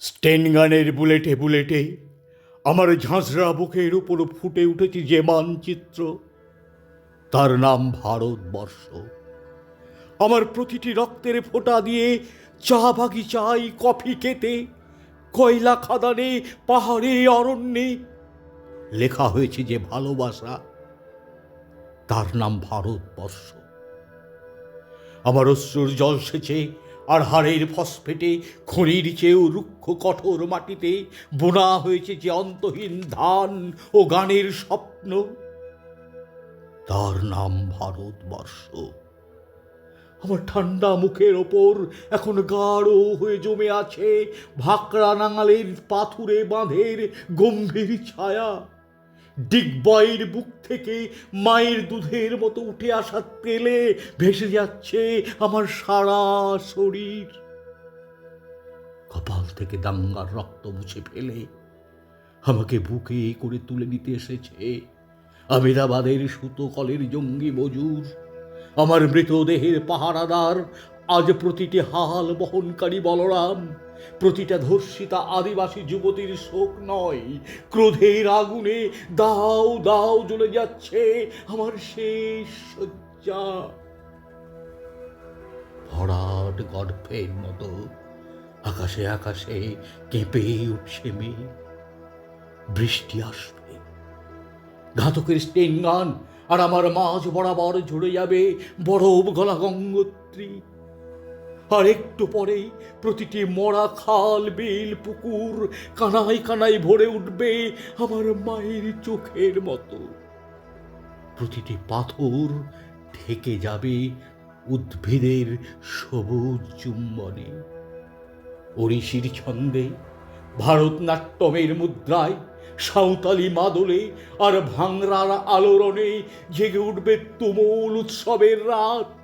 স্টেনগানের বুলেটে বুলেটে আমার ঝাঁঝরা বুকের উপর ফুটে উঠেছে যে মানচিত্র, তার নাম ভারতবর্ষ। আমার প্রতিটি রক্তের ফোঁটা দিয়ে চা বাগিচায় কফি খেতে, কয়লা খাদানে, পাহাড়ে, অরণ্যে। লেখা হয়েছে যে ভালোবাসা, তার নাম ভারতবর্ষ। আমার অশ্রুর জল সেচে আর হাড়ের ফসফেটে, খনির চেয়েও রুক্ষ কঠোর মাটিতে বোনা হয়েছে যে অন্তহীন ধান ও গানের স্বপ্ন। তার নাম ভারতবর্ষ। আমার ঠান্ডা মুখের ওপর এখন গাঢ় হয়ে জমে আছে ভাকরা নাঙালের পাথুরে বাঁধের গম্ভীর ছায়া। ডিগবয়ের বুক থেকে মায়ের দুধের মতো উঠে আসা তেলে ভেসে যাচ্ছে আমার সারা শরীর। কপাল থেকে দাঙ্গার রক্ত মুছে ফেলে আমাকে বুকে করে তুলে নিতে এসেছে। আমেদাবাদের সুতো কলের জঙ্গি মজুর, আমার মৃতদেহের পাহারাদার আজ প্রতিটি হাল বহনকারী বলরাম, প্রতিটা ধর্ষিতা আদিবাসী যুবতীর শোক নয়। ক্রোধের আগুনে দাও দাও জ্বলে যাচ্ছে আমার শেষ শয্যা। ভরাট গর্ভের মতো আকাশে আকাশে কেঁপে উঠছে মেয়ে বৃষ্টি আসবে। ঘাতকের স্টেনগান আর আমার মাঝ বরাবর ঝরে যাবে বরফ গলা গঙ্গোত্রী। আর একটু পরেই প্রতিটি মরা খাল, বিল, পুকুর কানাই কানাই ভরে উঠবে আমার মায়ের চোখের মতো। প্রতিটি পাথর ঢেকে যাবে উদ্ভিদের সবুজ চুম্বনে। ওড়িশির ছন্দে ভারতনাট্যমের মুদ্রায় সাঁওতালি মাদলে আর ভাংরার আলোড়নে জেগে উঠবে তুমুল উৎসবের রাত।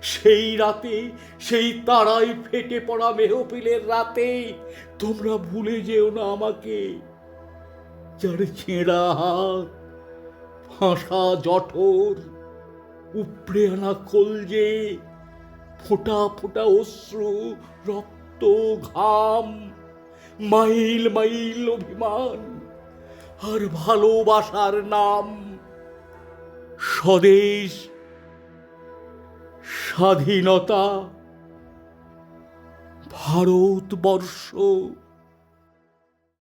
সেই রাতে, সেই তারায় ফেটে পড়া মেহফিলের রাতে তোমরা ভুলে যেও না আমাকে। যার ছেঁড়া হাত, ফাঁসা জঠর, উপড়ে আনা কলজে ফোটা ফোটা অশ্রু, রক্ত, ঘাম, মাইল মাইল অভিমান, আর ভালোবাসার নাম স্বদেশ স্বাধীনতা ভারতবর্ষ